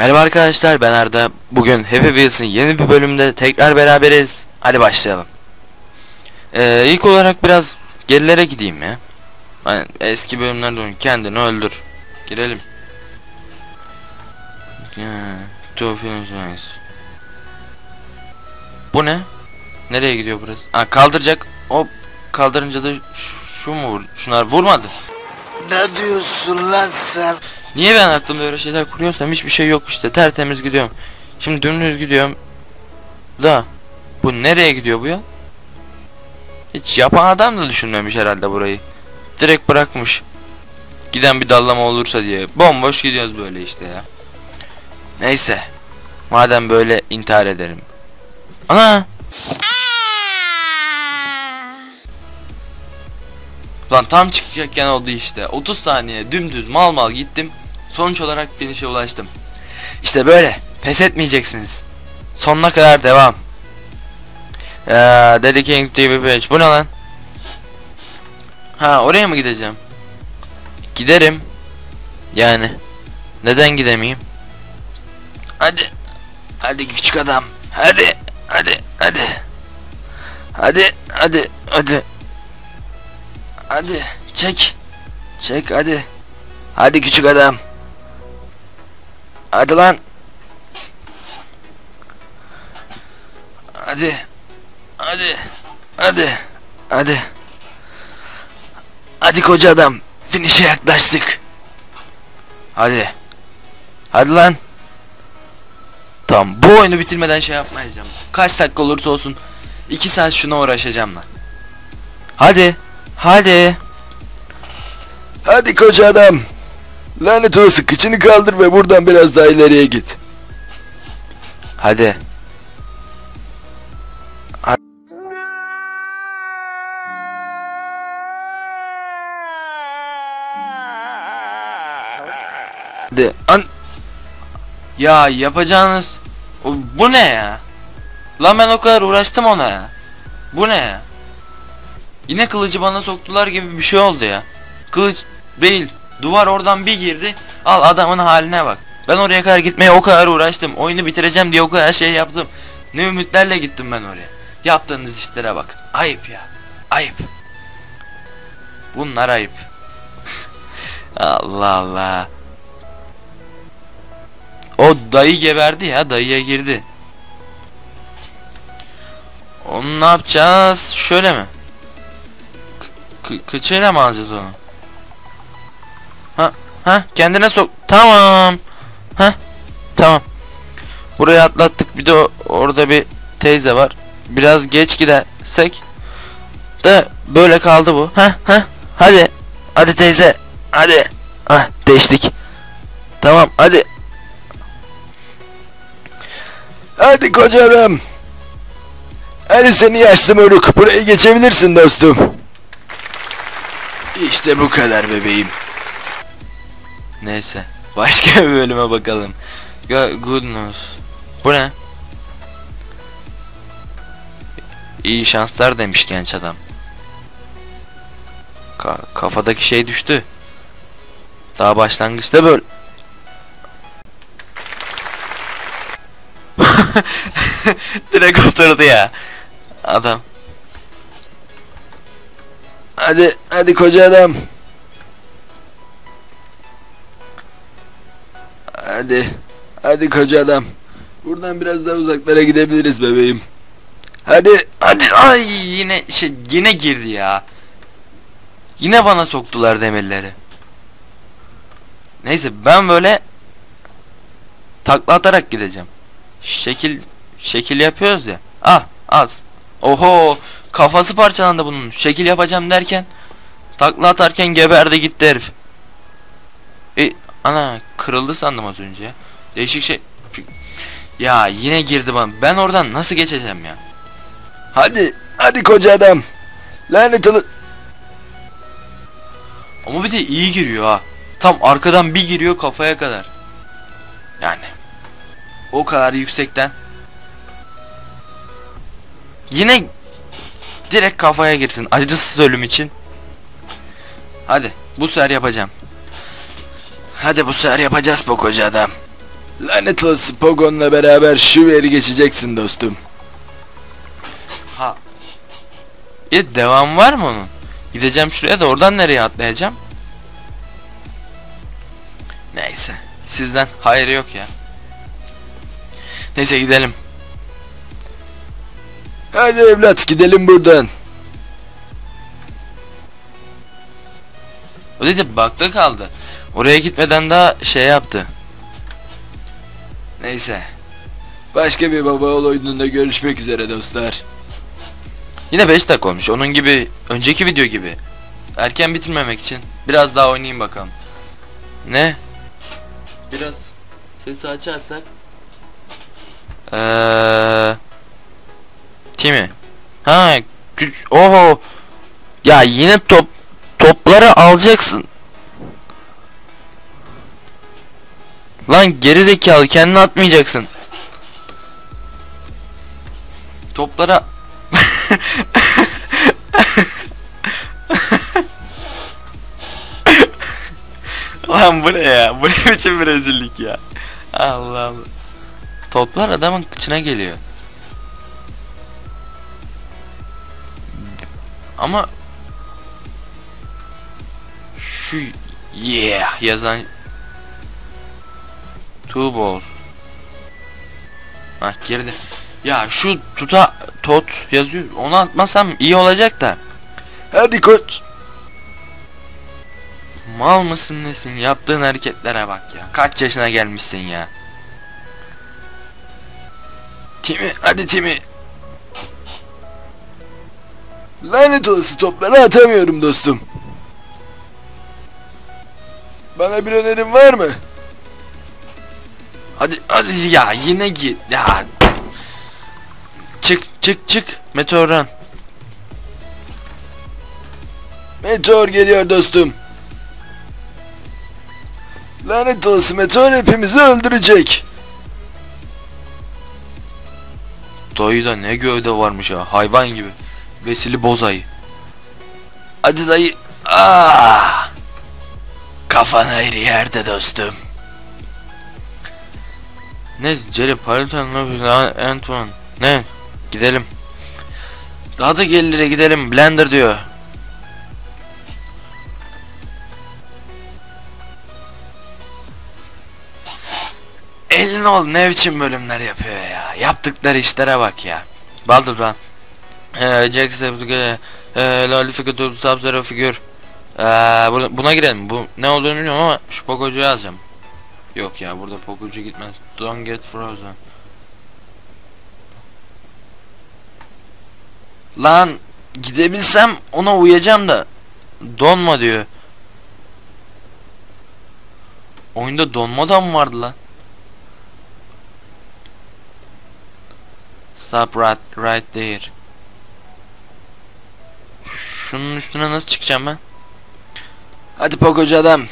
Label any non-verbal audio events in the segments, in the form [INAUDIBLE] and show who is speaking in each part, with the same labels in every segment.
Speaker 1: Merhaba arkadaşlar ben Arda. Bugün Happy Wheels'ın yeni bir bölümde tekrar beraberiz. Hadi başlayalım. Ee, ilk olarak biraz gerilere gideyim ya. Hani eski bölümlerde oyun kendini öldür. Girelim. Bu ne? Nereye gidiyor burası? Ha kaldıracak. Hop kaldırınca da şu, şu mu vur? Şunlar vurmadı.
Speaker 2: Ne diyorsun lan sen?
Speaker 1: Niye ben aklımda öyle şeyler kuruyorsam hiçbir şey yok işte tertemiz gidiyorum. Şimdi dümdüz gidiyorum. Da bu nereye gidiyor bu ya? Hiç yapan adam da düşünmemiş herhalde burayı. Direkt bırakmış. Giden bir dallama olursa diye. Bomboş gidiyoruz böyle işte ya. Neyse. Madem böyle intihar ederim. Ana! Lan tam çıkacakken oldu işte. 30 saniye dümdüz mal mal gittim. Sonuç olarak finish'e ulaştım. İşte böyle. Pes etmeyeceksiniz. Sonuna kadar devam. Ee, Dedicating TV page. Bu ne lan? Ha oraya mı gideceğim? Giderim. Yani. Neden gidemeyeyim? Hadi. Hadi küçük adam. Hadi. Hadi. Hadi. Hadi. Hadi. Hadi. Hadi. Çek. Çek hadi. Hadi küçük adam. Hadi lan. Hadi. Hadi. Hadi. Hadi. Hadi koca adam. Finish'e yaklaştık. Hadi. Hadi lan. Tamam bu oyunu bitirmeden şey yapmayacağım. Kaç dakika olursa olsun 2 saat şuna uğraşacağım lan. Hadi. Hadi.
Speaker 2: Hadi koca adam. Lanet olası kıçını kaldır ve buradan biraz daha ileriye git.
Speaker 1: Hadi. Hadi. An ya yapacağınız O- bu ne ya? Lan ben o kadar uğraştım ona ya. Bu ne ya? Yine kılıcı bana soktular gibi bir şey oldu ya. Kılıç değil. Duvar oradan bir girdi. Al adamın haline bak. Ben oraya kadar gitmeye o kadar uğraştım. Oyunu bitireceğim diye o kadar şey yaptım. Ne ümitlerle gittim ben oraya. Yaptığınız işlere bak. Ayıp ya. Ayıp. Bunlar ayıp. [LAUGHS] Allah Allah. O dayı geberdi ya. Dayıya girdi. Onu ne yapacağız? Şöyle mi? Kı kıçıyla mı alacağız onu? Ha ha kendine sok. Tamam. Ha tamam. Burayı atlattık. Bir de orada bir teyze var. Biraz geç gidersek de böyle kaldı bu. Ha ha hadi. Hadi teyze. Hadi. Ha değiştik. Tamam hadi.
Speaker 2: Hadi koca adam. Hadi seni yaşlı moruk. Burayı geçebilirsin dostum. İşte bu kadar bebeğim.
Speaker 1: Neyse. [LAUGHS] Başka bir bölüme bakalım. Good news. Bu ne? İyi şanslar demiş genç adam. Ka- kafadaki şey düştü. Daha başlangıçta böyle. [LAUGHS] Direkt oturdu ya. Adam.
Speaker 2: Hadi hadi koca adam. Hadi. Hadi koca adam. Buradan biraz daha uzaklara gidebiliriz bebeğim. Hadi.
Speaker 1: Hadi ay yine şey yine girdi ya. Yine bana soktular demirleri. Neyse ben böyle takla atarak gideceğim. Şekil şekil yapıyoruz ya. Ah az. Oho kafası parçalandı bunun. Şekil yapacağım derken takla atarken geberdi gitti herif. Ana kırıldı sandım az önce. Değişik şey. Ya yine girdi bana. Ben oradan nasıl geçeceğim ya?
Speaker 2: Hadi. Hadi koca adam. Lanet ol...
Speaker 1: Ama bir de iyi giriyor ha. Tam arkadan bir giriyor kafaya kadar. Yani. O kadar yüksekten. Yine direkt kafaya girsin. Acısız ölüm için. Hadi bu sefer yapacağım. Hadi bu sefer yapacağız bu koca adam.
Speaker 2: Lanet olası Pogon'la beraber şu yeri geçeceksin dostum.
Speaker 1: Ha. Ya devam var mı onun? Gideceğim şuraya da oradan nereye atlayacağım? Neyse. Sizden hayır yok ya. Neyse gidelim.
Speaker 2: Hadi evlat gidelim buradan.
Speaker 1: O dedi bakta kaldı. Oraya gitmeden daha şey yaptı. Neyse.
Speaker 2: Başka bir baba oğul oyununda görüşmek üzere dostlar.
Speaker 1: Yine 5 dakika olmuş. Onun gibi önceki video gibi. Erken bitirmemek için biraz daha oynayayım bakalım. Ne? Biraz sesi açarsak. Eee Kimi? Ha, güç oho. Ya yine top topları alacaksın. Lan geri zekalı kendini atmayacaksın. Toplara Lan bu ne ya? Bu ne biçim bir rezillik ya? Allah Allah. Toplar adamın kıçına geliyor. Ama şu yeah yazan two balls. Hah girdi. Ya şu tuta tot yazıyor. Onu atmasam iyi olacak da.
Speaker 2: Hadi koç.
Speaker 1: Mal mısın nesin? Yaptığın hareketlere bak ya. Kaç yaşına gelmişsin ya.
Speaker 2: Timi hadi Timi. Lanet olası topları atamıyorum dostum. Bana bir önerin var mı?
Speaker 1: Hadi hadi ya yine git ya. Çık çık çık Meteoran.
Speaker 2: Meteor geliyor dostum. Lanet olası meteor hepimizi öldürecek.
Speaker 1: Dayı da ne gövde varmış ha hayvan gibi. Vesili bozayı. Hadi dayı. Ah!
Speaker 2: Kafan ayrı yerde dostum.
Speaker 1: Ne Jerry Pariton'la Antoine. Ne? Gidelim. Daha da gelire gidelim. Blender diyor. Elin ol ne biçim bölümler yapıyor ya. Yaptıkları işlere bak ya. Baldur lan. Eee Jack Septuke eee Loli figür Sub-Zero figür. Eee buna, girelim. Bu ne olduğunu bilmiyorum ama şu Poco'cuyu yazacağım. Yok ya burada Poco'cu gitmez. Don't get frozen. Lan gidebilsem ona uyacağım da donma diyor. Oyunda donma da mı vardı lan? Stop right, right there. Şunun üstüne nasıl çıkacağım ben?
Speaker 2: Hadi pokocu adam.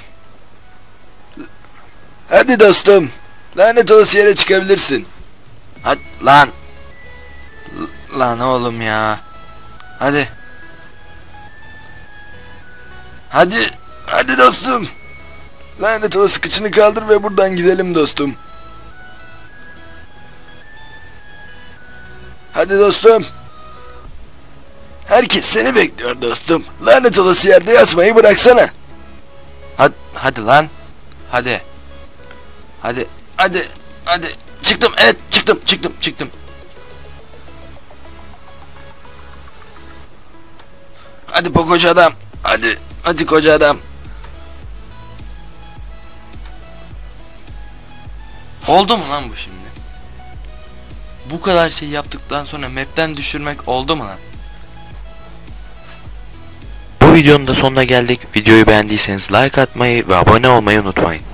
Speaker 2: Hadi dostum. Lanet olası yere çıkabilirsin.
Speaker 1: Hadi lan. L- lan oğlum ya. Hadi.
Speaker 2: Hadi. Hadi dostum. Lanet olası kıçını kaldır ve buradan gidelim dostum. Hadi dostum. Herkes seni bekliyor dostum. Lanet olası yerde yatmayı bıraksana.
Speaker 1: Hadi, hadi lan. Hadi. Hadi. Hadi. Hadi. Çıktım. Evet çıktım. Çıktım. Çıktım.
Speaker 2: Hadi pokocu adam. Hadi. Hadi koca adam.
Speaker 1: Oldu mu lan bu şimdi? Bu kadar şey yaptıktan sonra map'ten düşürmek oldu mu lan? Bu videonun da sonuna geldik. Videoyu beğendiyseniz like atmayı ve abone olmayı unutmayın.